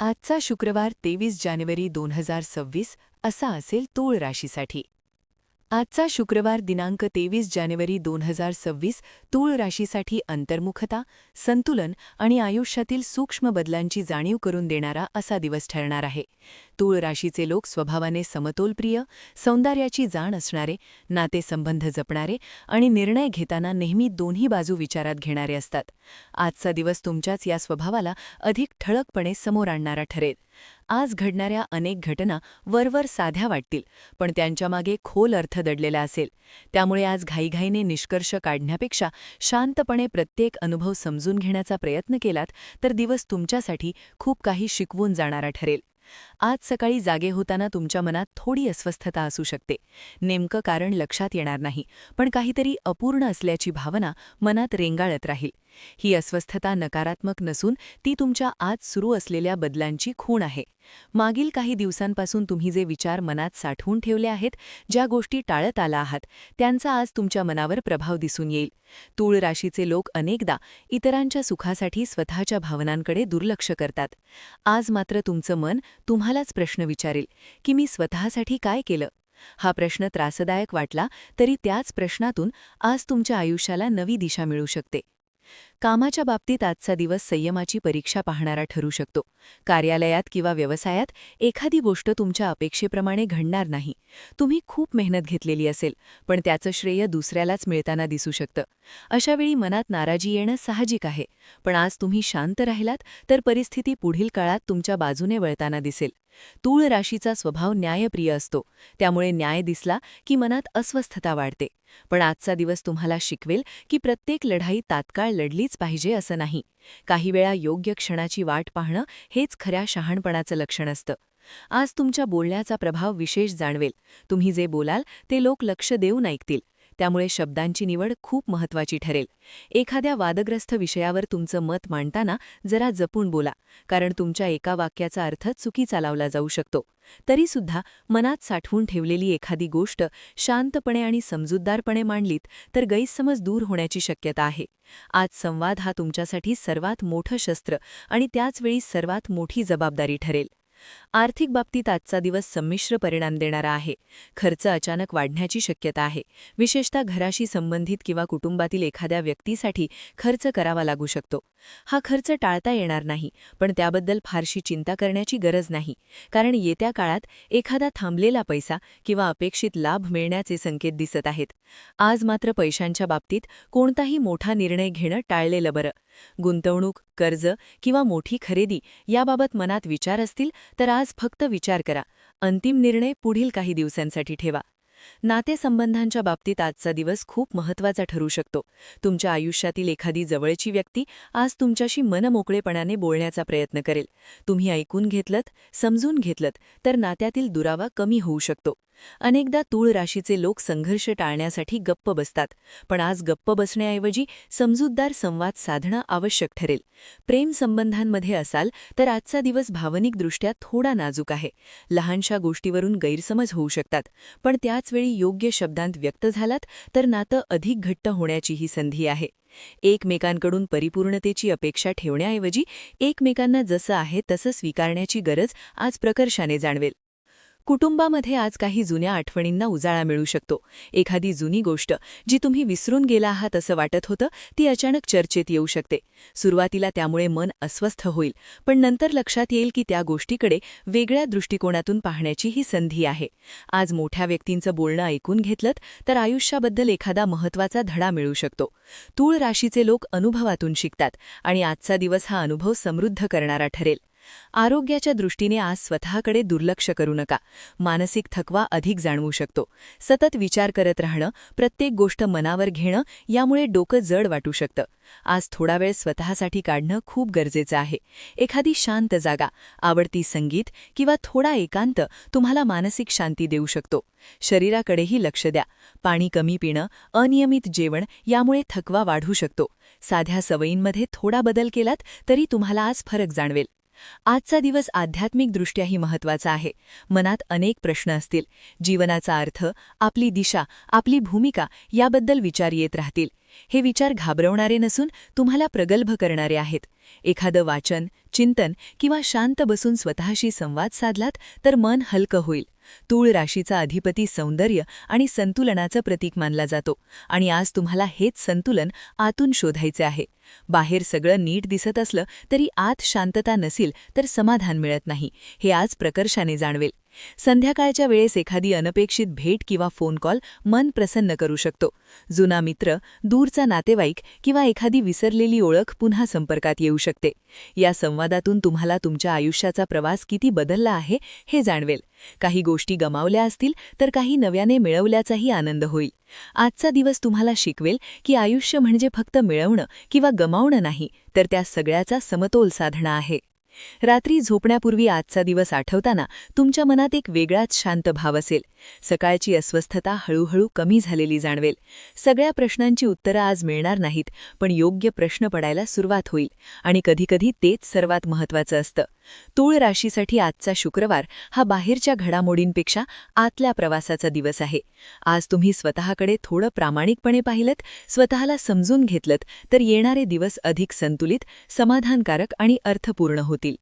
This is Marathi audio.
आजचा शुक्रवार तेवीस जानेवारी दोन हजार सव्वीस असा असेल तूळ राशीसाठी. आजचा शुक्रवार दिनांक तेवीस जानेवारी दोन हजार सव्वीस तूळ राशीसाठी अंतर्मुखता संतुलन आणि आयुष्यातील सूक्ष्म बदलांची जाणीव करून देणारा असा दिवस ठरणार आहे. तूळ राशीचे लोक स्वभावाने समतोलप्रिय सौंदर्याची जाण असणारे नातेसंबंध जपणारे आणि निर्णय घेताना नेहमी दोन्ही बाजू विचारात घेणारे असतात. आजचा दिवस तुमच्याच या स्वभावाला अधिक ठळकपणे समोर आणणारा ठरेल. आज घडणाऱ्या अनेक घटना वरवर साध्या वाटतील पण त्यांच्यामागे खोल अर्थ दडलेला असेल. त्यामुळे आज घाईघाईने निष्कर्ष काढण्यापेक्षा शांतपणे प्रत्येक अनुभव समजून घेण्याचा प्रयत्न केलात तर दिवस तुमच्यासाठी खूप काही शिकवून जाणारा ठरेल. आज सकाळी जागे होताना तुमच्या मनात थोडी अस्वस्थता असू शकते. नेमकं कारण लक्षात येणार नाही पण काहीतरी अपूर्ण असल्याची भावना मनात रेंगाळत राहील. ही अस्वस्थता नकारात्मक नसून ती तुमच्या आज सुरू असलेल्या बदलांची खूण आहे. मागील काही दिवसांपासून तुम्ही जे विचार मनात साठवून ठेवले आहेत ज्या गोष्टी टाळत आला आहात त्यांचा आज तुमच्या मनावर प्रभाव दिसून येईल. तूळ राशीचे लोक अनेकदा इतरांच्या सुखासाठी स्वतःच्या भावनांकडे दुर्लक्ष करतात. आज मात्र तुमचं मन तुम्हालाच प्रश्न विचारेल की मी स्वतःसाठी काय केलं? हा प्रश्न त्रासदायक वाटला तरी त्याच प्रश्नातून आज तुमच्या आयुष्याला नवी दिशा मिळू शकते. कामाच्या बाबतीत आजचा दिवस संयमाची परीक्षा पाहणारा ठरू शकतो. कार्यालयात किंवा व्यवसायात एखादी गोष्ट तुमच्या अपेक्षेप्रमाणे घडणार नाही. तुम्ही खूप मेहनत घेतलेली असेल पण त्याचं श्रेय दुसऱ्यालाच मिळताना दिसू शकतं. अशावेळी मनात नाराजी येणं साहजिक आहे पण आज तुम्ही शांत राहिलात तर परिस्थिती पुढील काळात तुमच्या बाजूने वळताना दिसेल. तूळ राशीचा स्वभाव न्यायप्रिय असतो. त्यामुळे न्याय दिसला की मनात अस्वस्थता वाढते. पण आजचा दिवस तुम्हाला शिकवेल की प्रत्येक लढाई तात्काळ लढलीच पाहिजे असं नाही. काही वेळा योग्य क्षणाची वाट पाहणं हेच खऱ्या शहाणपणाचं लक्षण असतं. आज तुमच्या बोलण्याचा प्रभाव विशेष जाणवेल. तुम्ही जे बोलाल ते लोक लक्ष देऊन ऐकतील. त्यामुळे शब्दांची निवड खूप महत्वाची ठरेल. एखाद्या वादग्रस्त विषयावर तुमचं मत मांडताना जरा जपून बोला कारण तुमच्या एका वाक्याचा अर्थ चुकीचा लावला जाऊ शकतो. तरीसुद्धा मनात साठवून ठेवलेली एखादी गोष्ट शांतपणे आणि समजूतदारपणे मांडलीत तर गैरसमज दूर होण्याची शक्यता आहे. आज संवाद हा तुमच्यासाठी सर्वात मोठं शस्त्र आणि त्याचवेळी सर्वात मोठी जबाबदारी ठरेल. आर्थिक बाबतीत आजचा दिवस संमिश्र परिणाम देणारा आहे. खर्च अचानक वाढण्याची शक्यता आहे. विशेषतः घराशी संबंधित किंवा कुटुंबातील एखाद्या व्यक्तीसाठी खर्च करावा लागू शकतो. हा खर्च टाळता येणार नाही पण त्याबद्दल फारशी चिंता करण्याची गरज नाही. कारण येत्या काळात एखादा थांबलेला पैसा किंवा अपेक्षित लाभ मिळण्याचे संकेत दिसत आहेत. आज मात्र पैशांच्या बाबतीत कोणताही मोठा निर्णय घेणं टाळलेलं बरं. गुंतवणूक कर्ज किंवा मोठी खरेदी याबाबत मनात विचार असतील तर आज फक्त विचार करा. अंतिम निर्णय पुढील काही दिवसांसाठी ठेवा. नातेसंबंधांच्या बाबतीत आजचा दिवस खूप महत्त्वाचा ठरू शकतो. तुमच्या आयुष्यातील एखादी जवळची व्यक्ती आज तुमच्याशी मनमोकळेपणाने बोलण्याचा प्रयत्न करेल. तुम्ही ऐकून घेतलत समजून घेतलत तर नात्यातील दुरावा कमी होऊ शकतो. अनेकदा तूळ राशीचे लोक संघर्ष टाळण्यासाठी गप्प बसतात पण आज गप्प बसण्याऐवजी समजूतदार संवाद साधणं आवश्यक ठरेल. प्रेम संबंधांमध्ये असाल तर आजचा दिवस भावनिकदृष्ट्या थोडा नाजूक आहे. लहानशा गोष्टीवरून गैरसमज होऊ शकतात पण त्याचवेळी योग्य शब्दांत व्यक्त झालात तर नातं अधिक घट्ट होण्याची ही संधी आहे. एकमेकांकडून परिपूर्णतेची अपेक्षा ठेवण्याऐवजी एकमेकांना जसं आहे तसं स्वीकारण्याची गरज आज प्रकर्षाने जाणवेल. कुटुंबामध्ये आज काही जुन्या आठवणींना उजाळा मिळू शकतो. एखादी जुनी गोष्ट जी तुम्ही विसरून गेला आहात असं वाटत होतं ती अचानक चर्चेत येऊ शकते. सुरुवातीला त्यामुळे मन अस्वस्थ होईल पण नंतर लक्षात येईल की त्या गोष्टीकडे वेगळ्या दृष्टिकोनातून पाहण्याची ही संधी आहे. आज मोठ्या व्यक्तींचं बोलणं ऐकून घेतलं तर आयुष्याबद्दल एखादा महत्त्वाचा धडा मिळू शकतो. तूळ राशीचे लोक अनुभवातून शिकतात आणि आजचा दिवस हा अनुभव समृद्ध करणारा ठरेल. आरोग्याच्या दृष्टीने आज स्वतःकडे दुर्लक्ष करू नका. मानसिक थकवा अधिक जाणवू शकतो. सतत विचार करत राहणं प्रत्येक गोष्ट मनावर घेणं यामुळे डोकं जड वाटू शकतं. आज थोडा वेळ स्वतःसाठी काढणं खूप गरजेचं आहे. एखादी शांत जागा आवडती संगीत किंवा थोडा एकांत तुम्हाला मानसिक शांती देऊ शकतो. शरीराकडेही लक्ष द्या. पाणी कमी पिणं अनियमित जेवण यामुळे थकवा वाढू शकतो. साध्या सवयींमध्ये थोडा बदल केलात तरी तुम्हाला आज फरक जाणवेल. आजचा दिवस आध्यात्मिकदृष्ट्याही महत्त्वाचा आहे. मनात अनेक प्रश्न असतील. जीवनाचा अर्थ आपली दिशा आपली भूमिका याबद्दल विचार येत राहतील. हे विचार घाबरवणारे नसून तुम्हाला प्रगल्भ करणारे आहेत. एखादं वाचन चिंतन किंवा शांत बसून स्वतःशी संवाद साधलात तर मन हलकं होईल. तूळ राशीचा अधिपती सौंदर्य आणि संतुलनाचं प्रतीक मानला जातो आणि आज तुम्हाला हेच संतुलन आतून शोधायचे आहे. बाहेर सगळं नीट दिसत असलं तरी आत शांतता नसेल तर समाधान मिळत नाही हे आज प्रकर्षाने जाणवेल. संध्याकाळच्या वेळेस एखादी अनपेक्षित भेट किंवा फोन कॉल मन प्रसन्न करू शकतो. जुना मित्र दूरचा नातेवाईक किंवा एखादी विसरलेली ओळख पुन्हा संपर्कात येऊ शकते. या संवादातून तुम्हाला तुमच्या आयुष्याचा प्रवास किती बदलला आहे हे जाणवेल. काही गोष्टी गमावल्या असतील तर काही नव्याने मिळवल्याचाही आनंद होईल. आजचा दिवस तुम्हाला शिकवेल की आयुष्य म्हणजे फक्त मिळवणं किंवा गमावणं नाही तर त्या सगळ्याचा समतोल साधणं आहे. रात्री झोपण्यापूर्वी आजचा दिवस आठवताना तुमच्या मनात एक वेगळाच शांत भाव असेल. सकाळची अस्वस्थता हळूहळू कमी झालेली जाणवेल. सगळ्या प्रश्नांची उत्तरं आज मिळणार नाहीत पण योग्य प्रश्न पडायला सुरुवात होईल आणि कधीकधी तेच सर्वात महत्त्वाचं असतं. तूळ राशीसाठी आजचा शुक्रवार हा बाहेरच्या घडामोडींपेक्षा आतल्या प्रवासाचा दिवस आहे. आज तुम्ही स्वतःकडे थोडं प्रामाणिकपणे पाहिलत स्वतःला समजून घेतलत तर येणारे दिवस अधिक संतुलित समाधानकारक आणि अर्थपूर्ण होतील.